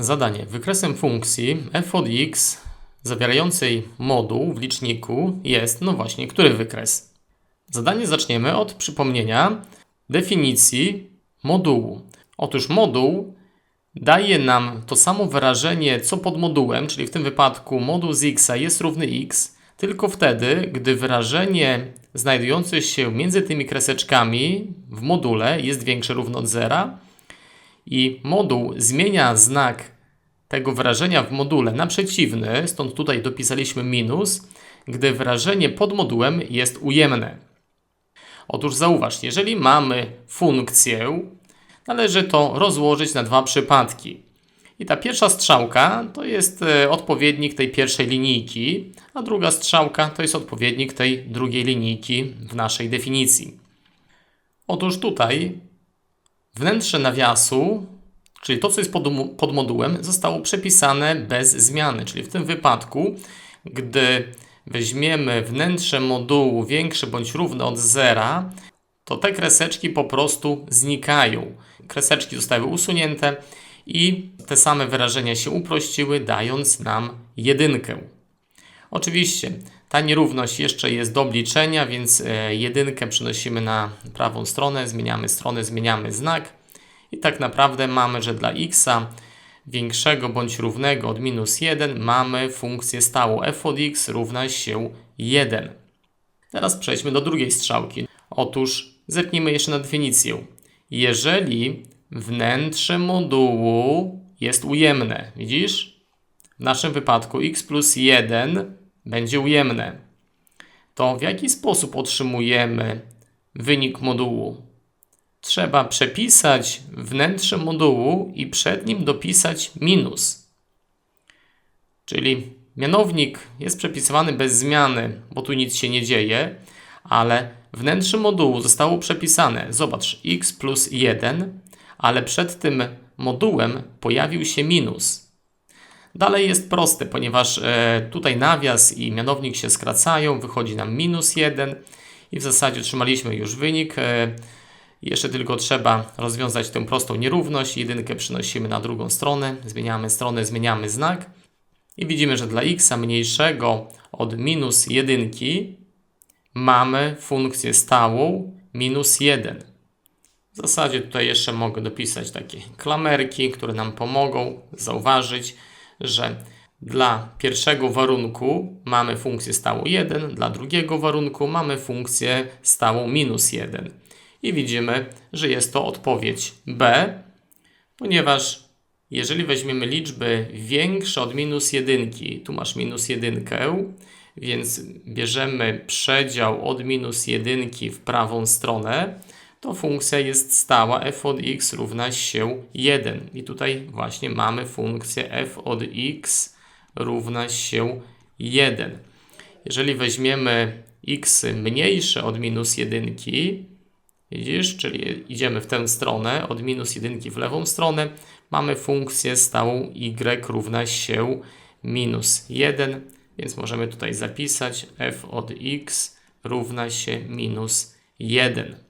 Zadanie. Wykresem funkcji f od x zawierającej moduł w liczniku jest, no właśnie, który wykres? Zadanie zaczniemy od przypomnienia definicji modułu. Otóż moduł daje nam to samo wyrażenie co pod modułem, czyli w tym wypadku moduł z x jest równy x, tylko wtedy, gdy wyrażenie znajdujące się między tymi kreseczkami w module jest większe równo od zera i moduł zmienia znak tego wyrażenia w module na przeciwny, stąd tutaj dopisaliśmy minus, gdy wyrażenie pod modułem jest ujemne. Otóż zauważ, jeżeli mamy funkcję, należy to rozłożyć na dwa przypadki. I ta pierwsza strzałka to jest e, odpowiednik tej pierwszej linijki, a druga strzałka to jest odpowiednik tej drugiej linijki w naszej definicji. Otóż tutaj wnętrze nawiasu, czyli to, co jest pod, pod modułem, zostało przepisane bez zmiany. Czyli w tym wypadku, gdy weźmiemy wnętrze modułu większe bądź równe od zera, to te kreseczki po prostu znikają. Kreseczki zostały usunięte i te same wyrażenia się uprościły, dając nam jedynkę. Oczywiście ta nierówność jeszcze jest do obliczenia, więc e, jedynkę przenosimy na prawą stronę, zmieniamy stronę, zmieniamy znak i tak naprawdę mamy, że dla x większego bądź równego od minus 1 mamy funkcję stałą f od x równa się 1. Teraz przejdźmy do drugiej strzałki. Otóż zerknijmy jeszcze na definicję. Jeżeli wnętrze modułu jest ujemne, widzisz? W naszym wypadku x plus 1 będzie ujemne. To w jaki sposób otrzymujemy wynik modułu? Trzeba przepisać wnętrze modułu i przed nim dopisać minus. Czyli mianownik jest przepisywany bez zmiany, bo tu nic się nie dzieje, ale wnętrze modułu zostało przepisane. Zobacz, x plus 1, ale przed tym modułem pojawił się minus. Dalej jest proste, ponieważ e, tutaj nawias i mianownik się skracają, wychodzi nam minus 1 i w zasadzie otrzymaliśmy już wynik. Jeszcze tylko trzeba rozwiązać tę prostą nierówność. Jedynkę przenosimy na drugą stronę, zmieniamy stronę, zmieniamy znak i widzimy, że dla x mniejszego od minus jedynki mamy funkcję stałą minus 1. W zasadzie tutaj jeszcze mogę dopisać takie klamerki, które nam pomogą zauważyć, że dla pierwszego warunku mamy funkcję stałą 1, dla drugiego warunku mamy funkcję stałą minus 1. I widzimy, że jest to odpowiedź B, ponieważ jeżeli weźmiemy liczby większe od minus 1, tu masz minus 1, więc bierzemy przedział od minus 1 w prawą stronę, to funkcja jest stała f od x równa się 1. I tutaj właśnie mamy funkcję f od x równa się 1. Jeżeli weźmiemy x mniejsze od minus 1, widzisz, czyli idziemy w tę stronę, od minus 1 w lewą stronę, mamy funkcję stałą y równa się minus 1, więc możemy tutaj zapisać f od x równa się minus 1.